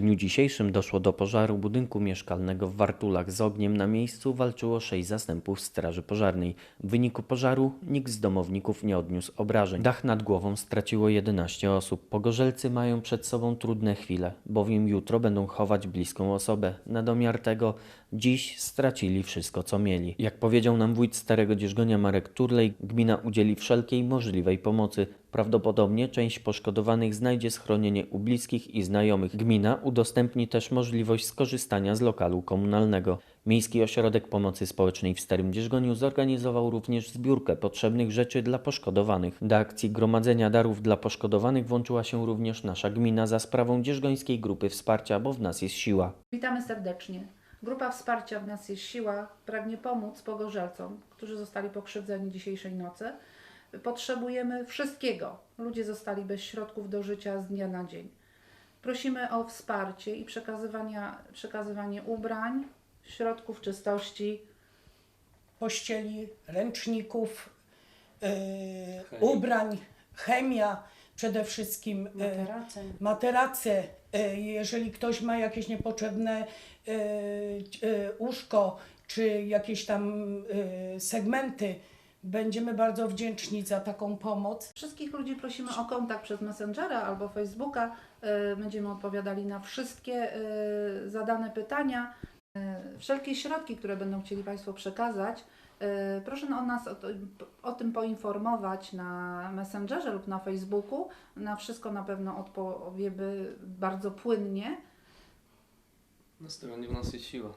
dniu dzisiejszym doszło do pożaru budynku mieszkalnego w Wartulach. Z ogniem na miejscu walczyło sześć zastępów Straży Pożarnej. W wyniku pożaru nikt z domowników nie odniósł obrażeń. Dach nad głową straciło 11 osób. Pogorzelcy mają przed sobą trudne chwile, bowiem jutro będą chować bliską osobę. Na domiar tego dziś stracili wszystko, co mieli. Jak powiedział nam wójt Starego Dzierżgonia Marek Turlej, gmina udzieli wszelkiej możliwej pomocy. Prawdopodobnie część poszkodowanych znajdzie schronienie u bliskich i znajomych. Gmina udostępni też możliwość skorzystania z lokalu komunalnego. Miejski Ośrodek Pomocy Społecznej w Starym Dzierżgoniu zorganizował również zbiórkę potrzebnych rzeczy dla poszkodowanych. Do akcji gromadzenia darów dla poszkodowanych włączyła się również nasza gmina za sprawą Dzierżgońskiej Grupy Wsparcia, bo w nas jest siła. Witamy serdecznie. Grupa wsparcia w nas jest siła. Pragnie pomóc pogorzelcom, którzy zostali pokrzywdzeni dzisiejszej nocy. Potrzebujemy wszystkiego. Ludzie zostali bez środków do życia z dnia na dzień. Prosimy o wsparcie i przekazywania, przekazywanie ubrań, środków czystości, pościeli, ręczników, e, ubrań, chemia, przede wszystkim e, materace. materace. E, jeżeli ktoś ma jakieś niepotrzebne e, e, łóżko czy jakieś tam e, segmenty, będziemy bardzo wdzięczni za taką pomoc. Wszystkich ludzi prosimy o kontakt przez Messengera albo Facebooka. Y, Będziemy odpowiadali na wszystkie y, zadane pytania. Y, Wszelkie środki, które będą chcieli Państwo przekazać, proszę o nas o, to- o tym poinformować na Messengerze lub na Facebooku. Na wszystko na pewno odpowiemy bardzo płynnie. Na stronie u nas jest siła.